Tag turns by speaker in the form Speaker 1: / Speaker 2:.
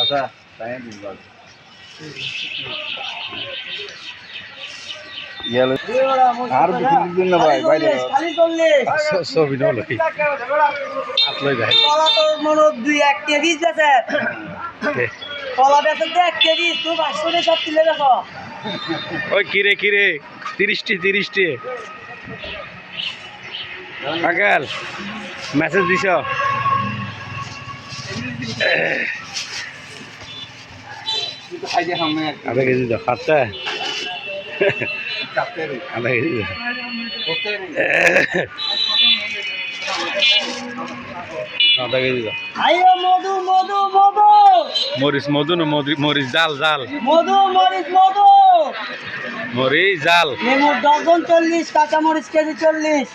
Speaker 1: আচ্ছা তাই দিন আর দিন না ভাই বাইরে
Speaker 2: ছবি নলো আতলাই যায়
Speaker 3: কলা তো মনে দুই এক কেজি
Speaker 2: দে।
Speaker 3: কলা তো এক কেজি তুই পাঁচশো দিয়ে সব তুলে দেখো
Speaker 2: ওই কিরে কিরে? তিরিশটি তিরিশটি। আকাল মেসেজ দিছ? আধা কেজি দাও সাতটা? আধা কেজি দাও আধা কেজি দাও
Speaker 3: মধু মধু মধু।
Speaker 2: মরিচ মধু না মরিচ জাল জাল।
Speaker 3: মধু মরিচ মধু।
Speaker 2: মরিচ জাল।
Speaker 3: লেবুর ডজন চল্লিশ কাঁচামরিচ কেজি চল্লিশ।